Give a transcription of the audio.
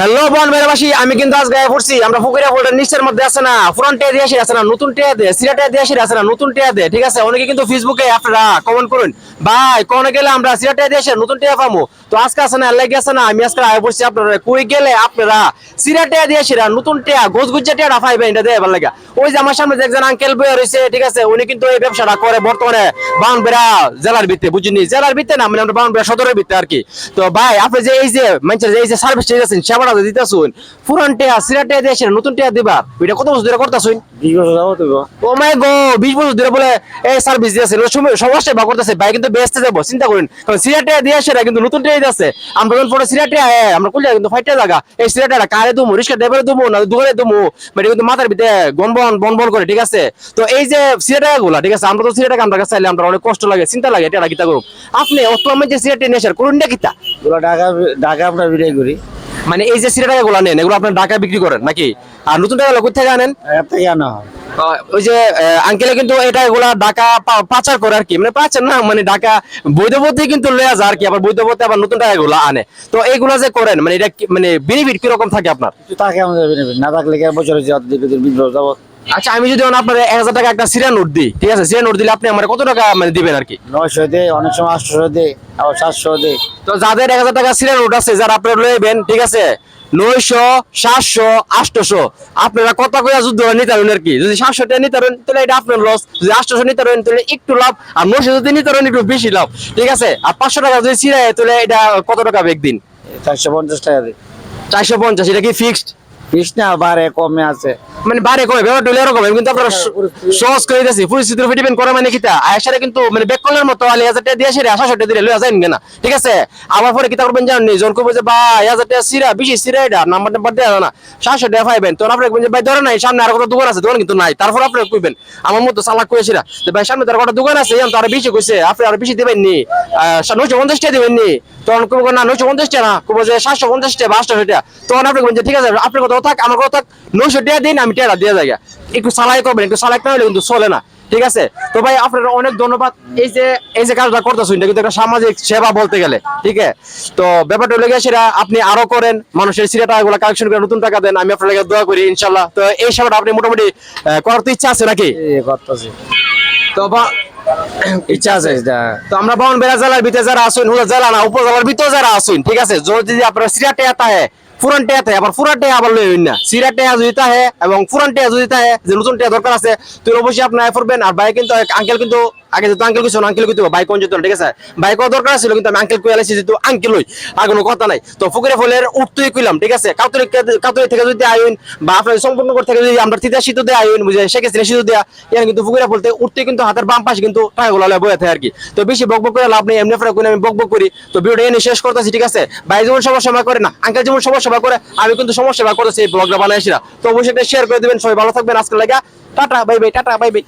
Hello বন মেরাবাসী আমি কিন্তু আজ গায়ে পড়ছি। আমরা পুকুরিয়া ফোল্ডার নিচের মধ্যে আছে না পুরান টিয়া দিয়ে আসি আছে না, নতুন টিয়া দে সিরা টিয়া দিয়ে আসি আছে না, নতুন টিয়া দে, ঠিক আছে? অনেকে কিন্তু ফেসবুকে আপনারা কমেন্ট করুন, ভাই কোন গেলে আমরা সিরা টিয়া দিয়ে আসি নতুন টিয়া পামু? তো আজকে আছে না লাগে আছে না, আমি আজকে আয় পড়ছি আপনারা, কই গেলে আপনারা সিরা টিয়া দিয়ে আসি নতুন টিয়া গোজ গুজ্জা টিয়া পাইবেন? এটা দেয় ভালো লাগে। ওই যে আমার সামনে যে একজন আঙ্কেল বয়ে রয়েছে ঠিক আছে, উনি কিন্তু এই ব্যবসাটা করে বর্তমানে বাউনবেড়া জেলার ভিত্তে বুঝিনি? জেলার ভিত্তে না মানে আমরা বাউনবেড়া সদরের ভিত্তে আর কি। তো ভাই, আপনি যে এই যে, মানুষের যে এই যে সার্ভিস দিতেছেন সেবাটা যে দিতেছুন? পুরান টিয়া সিরা টিয়া দিয়ে নতুন টিয়া এটা কত বছর ধরে করতেছুন? বিশ বছর যাব তো ও মাই গো বিশ বছর ধরে বলে এই সার্ভিস দিয়েছেন সমস্যা বা করতেছে ভাই কিন্তু বেসতে যাব চিন্তা করেন। কারণ সিরাটিয়া দিয়ে আসে কিন্তু নতুন টিয়া দিয়েছে আমরা যখন পরে সিরাটিয়া হ্যাঁ আমরা কুলিয়া কিন্তু ফাইটে জায়গা এই সিরাটিয়া কারে দুমু? রিক্সা ড্রাইভারে দুমু না দোকানে দুমু? মানে কিন্তু মাথার ভিতরে বন বন বন বন করে ঠিক আছে? তো এই যে সিরাটিয়া গুলা ঠিক আছে? আমরা তো সিরাটিয়া আমরা কাছে চাইলে আমরা অনেক কষ্ট লাগে চিন্তা লাগে এটা কিতা করুক। আপনি অত আমি যে সিরাটিয়া নেশার করুন না কিতা ঢাকা ঢাকা আমরা বিদায় করি। মানে এই যে সিরা গুলা নেন এগুলো আপনার ঢাকা বিক্রি করেন নাকি? আর নতুন টাকা কোথায় আনেন? থেকে আনা হয়। ওই যে আঙ্কেলে কিন্তু এটা এগুলা পা- পাচার করে আর কি। মানে পাচার না মানে ডাকা বৈধ কিন্তু লয়ে যায় আর কি আবার বৈধপথে আবার নতুন টাকা এগুলো আনে। তো এইগুলা যে করেন মানে এটা মানে বেনিফিট কীরকম থাকে আপনার? থাকে আমাদের বেনিফিট না থাকলে বছরে যাওয়া আচ্ছা আমি যদি আপনার এক হাজার টাকা একটা সিরিয়া নোট দিই ঠিক আছে? সিরিয়া নোট দিলে আপনি আমার কত টাকা মানে দিবেন আর কি? নয়শো দে অনেক সময় আটশো দে আবার সাতশো দে। তো যাদের এক হাজার টাকা সিরিয়া নোট আছে যারা আপনারা লইবেন ঠিক আছে? নয়শো সাতশো আটশো। আপনারা কত করে যুদ্ধ নিতে পারেন আর কি। যদি সাতশো টাকা নিতে পারেন তাহলে এটা আপনার লস যদি আটশো নিতে পারেন তাহলে একটু লাভ। আর নয়শো যদি নিতে পারেন একটু বেশি লাভ। ঠিক আছে? আর পাঁচশো টাকা যদি ছিঁড়ে তাহলে এটা কত টাকা একদিন? চারশো পঞ্চাশ টাকা দে। চারশো পঞ্চাশ এটা কি ফিক্সড বিশ না বারে কমে আছে। মানে বারে কমে ব্যাপারটা হলো এরকম আমি কিন্তু আপনারা সহজ করে দিয়েছি পরিস্থিতির উপর ডিপেন্ড করে মানে কিতা আয়সারে কিন্তু মানে বেকলের মতো আলি হাজার টাকা দিয়ে সেরে আশা টাকা দিলে লইয়া যায় না ঠিক আছে? আবার পরে কিতা করবেন জানেন জন করব যে ভাই হাজার টাকা সিরা বেশি সিরা এটা নাম্বার নাম্বার দেওয়া না। সাতশো টাকা পাইবেন। তো আপনি বলবেন যে ভাই ধরে নাই সামনে আর কত দোকান আছে? দোকান কিন্তু নাই। তারপর আপনি কইবেন আমার মতো চালাক কইছিরা যে ভাই সামনে তার কটা দোকান আছে এখন তো আরও বেশি কইছে। আপনি আরও বেশি দিবেন নি। নয়শো পঞ্চাশ টাকা দিবেন নি। তখন কবো না নয়শো পঞ্চাশ টাকা না। কবো যে সাতশো পঞ্চাশ টাকা বা আটশো টাকা। তখন আপনি বলবেন যে ঠিক আছে আপনার কথা থাক আমার কথা থাক নয়শো টাকা দিন আমি টাকা দিয়ে যাই একটু সালাই করবেন একটু সালাই না হলে কিন্তু চলে না ঠিক আছে? তো ভাই আপনার অনেক ধন্যবাদ। এই যে এই যে কাজটা করতেছেন এটা কিন্তু একটা সামাজিক সেবা বলতে গেলে ঠিক আছে? তো ব্যাপারটা লেগে সেটা আপনি আরও করেন মানুষের সিরা টাকাগুলো কালেকশন করে নতুন টাকা দেন আমি আপনার দোয়া করি ইনশাল্লাহ তো এই সেবাটা আপনি মোটামুটি করার তো ইচ্ছা আছে নাকি? তো বা- ইচ্ছা আছে তো আমরা বাউন বেড়া জেলার ভিতরে যারা আসুন হুলা জেলা না উপজেলার ভিতরে যারা আসুন ঠিক আছে? যদি আপনার সিরা টেয়া তাহে পুরান টেয়া আবার পুরান টেয়া আবার লই না। সিরা টেয়া যদি এবং পুরান টেয়া যদি তাহে যে নতুন টেয়া দরকার আছে তুই অবশ্যই আপনি করবেন। আর ভাই কিন্তু আঙ্কেল কিন্তু আগে যেহেতু আঙ্কেল কিছু আঙ্কেল কিন্তু বাইক কোন যেত ঠিক আছে? ভাই বাইকও দরকার ছিল কিন্তু আমি আঙ্কেল কই যেহেতু আঙ্কেল লই আর কোনো কথা নাই। তো ফুকুরে ফলের উঠতেই কইলাম, ঠিক আছে? কাউতরি কাউতরি থেকে যদি আইন, বা আপনার সম্পূর্ণ করে থেকে যদি আমরা তিতা শীত দিয়ে আইন, বুঝে, শেখে শীত দেয়া ইয়ান কিন্তু ফুকুরে ফলতে উঠতে কিন্তু হাতের বাম পাশে কিন্তু টাকাগুলো লয়ে বয়ে থাকে আর কি। তো বেশি বক বক করে লাভ নেই, এমনি ফেরা আমি বক বক করি। তো ভিডিওটা এনে শেষ করতেছি, ঠিক আছে? ভাই যেমন সমস্যা সেবা করে না আঙ্কেল যেমন সমস্যা সেবা করে, আমি কিন্তু সমস্যা সেবা করতেছি, এই ব্লগটা বানাইছিলাম তো অবশ্যই শেয়ার করে দিবেন, সবাই ভালো থাকবেন আজকে লাগা। Tata bye bye tata bye bye